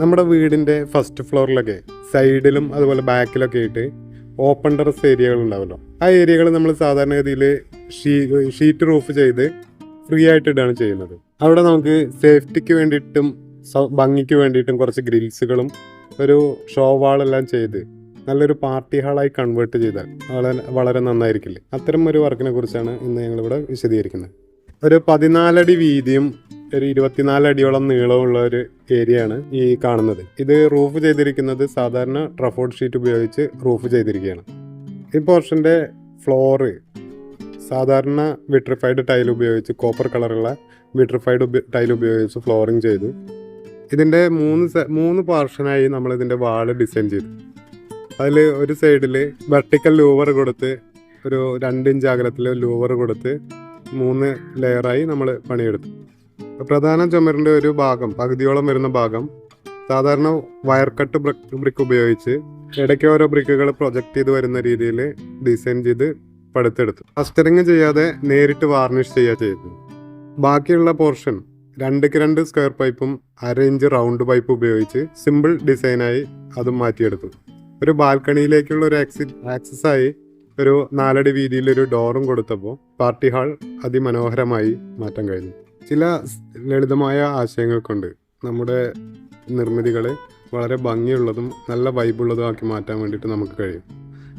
നമ്മുടെ വീടിന്റെ ഫസ്റ്റ് ഫ്ലോറിലൊക്കെ സൈഡിലും അതുപോലെ ബാക്കിലൊക്കെ ആയിട്ട് ഓപ്പൺ ടെറസ് ഏരിയകൾ ഉണ്ടാവല്ലോ. ആ ഏരിയകൾ നമ്മൾ സാധാരണഗതിയിൽ ഷീ ഷീറ്റ് റൂഫ് ചെയ്ത് ഫ്രീ ആയിട്ട് ഇടാണ് ചെയ്യുന്നത്. അവിടെ നമുക്ക് സേഫ്റ്റിക്ക് വേണ്ടിയിട്ടും ഭംഗിക്ക് വേണ്ടിയിട്ടും കുറച്ച് ഗ്രിൽസുകളും ഒരു ഷോ വാളെല്ലാം ചെയ്ത് നല്ലൊരു പാർട്ടി ഹാളായി കൺവേർട്ട് ചെയ്താൽ വളരെ വളരെ നന്നായിരിക്കില്ലേ? അത്തരം ഒരു വർക്കിനെ കുറിച്ചാണ് ഇന്ന് ഞങ്ങളിവിടെ വിശദീകരിക്കുന്നത്. ഒരു പതിനാലടി വീതിയും ഒരു ഇരുപത്തിനാല് അടിയോളം നീളമുള്ള ഒരു ഏരിയ ആണ് ഈ കാണുന്നത്. ഇത് റൂഫ് ചെയ്തിരിക്കുന്നത് സാധാരണ ട്രഫോർഡ് ഷീറ്റ് ഉപയോഗിച്ച് റൂഫ് ചെയ്തിരിക്കുകയാണ്. ഈ പോർഷന്റെ ഫ്ലോറ് സാധാരണ വിട്രിഫൈഡ് ടൈൽ ഉപയോഗിച്ച് കോപ്പർ കളറുള്ള വിട്രിഫൈഡ് ടൈൽ ഉപയോഗിച്ച് ഫ്ലോറിങ് ചെയ്തു. ഇതിന്റെ മൂന്ന് മൂന്ന് പാർഷനായി നമ്മൾ ഇതിന്റെ വാൾ ഡിസൈൻ ചെയ്തു. അതിൽ ഒരു സൈഡിൽ വെർട്ടിക്കൽ ലൂവർ കൊടുത്ത് ഒരു രണ്ട് ഇഞ്ച് അകലത്തിൽ ലൂവർ കൊടുത്ത് മൂന്ന് ലെയറായി നമ്മൾ പണിയെടുത്തു. പ്രധാന ചുമരിന്റെ ഒരു ഭാഗം പകുതിയോളം വരുന്ന ഭാഗം സാധാരണ വയർ കട്ട് ബ്രിക്ക് ഉപയോഗിച്ച് ഇടയ്ക്ക് ഓരോ ബ്രിക്കുകൾ പ്രൊജക്റ്റ് ചെയ്ത് വരുന്ന രീതിയിൽ ഡിസൈൻ ചെയ്ത് പടുത്തെടുത്തു. അസ്റ്ററിങ് ചെയ്യാതെ നേരിട്ട് വാർണിഷ് ചെയ്യുക ചെയ്തു ബാക്കിയുള്ള പോർഷൻ രണ്ടുക്ക് രണ്ട് സ്ക്വയർ പൈപ്പും അര ഇഞ്ച് റൗണ്ട് പൈപ്പ് ഉപയോഗിച്ച് സിമ്പിൾ ഡിസൈനായി അതും മാറ്റിയെടുത്തു. ഒരു ബാൽക്കണിയിലേക്കുള്ള ഒരു ആക്സി ആക്സസ് ആയി ഒരു നാലടി വീതിയിൽ ഒരു ഡോറും കൊടുത്തപ്പോൾ പാർട്ടി ഹാൾ അതിമനോഹരമായി മാറ്റാൻ കഴിഞ്ഞു. ചില ലളിതമായ ആശയങ്ങൾ കൊണ്ട് നമ്മുടെ നിർമ്മിതികളെ വളരെ ഭംഗിയുള്ളതും നല്ല വൈബുള്ളതും ആക്കി മാറ്റാൻ വേണ്ടിയിട്ട് നമുക്ക് കഴിയും.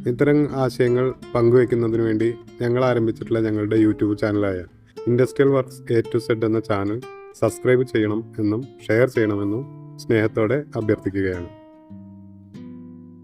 ഇത്തരം ആശയങ്ങൾ പങ്കുവയ്ക്കുന്നതിന് വേണ്ടി ഞങ്ങൾ ആരംഭിച്ചിട്ടുള്ള ഞങ്ങളുടെ YouTube ചാനലായ industrial works A to Z എന്ന ചാനൽ സബ്സ്ക്രൈബ് ചെയ്യണം എന്നും ഷെയർ ചെയ്യണമെന്നും സ്നേഹത്തോടെ അഭ്യർത്ഥിക്കുകയാണ്.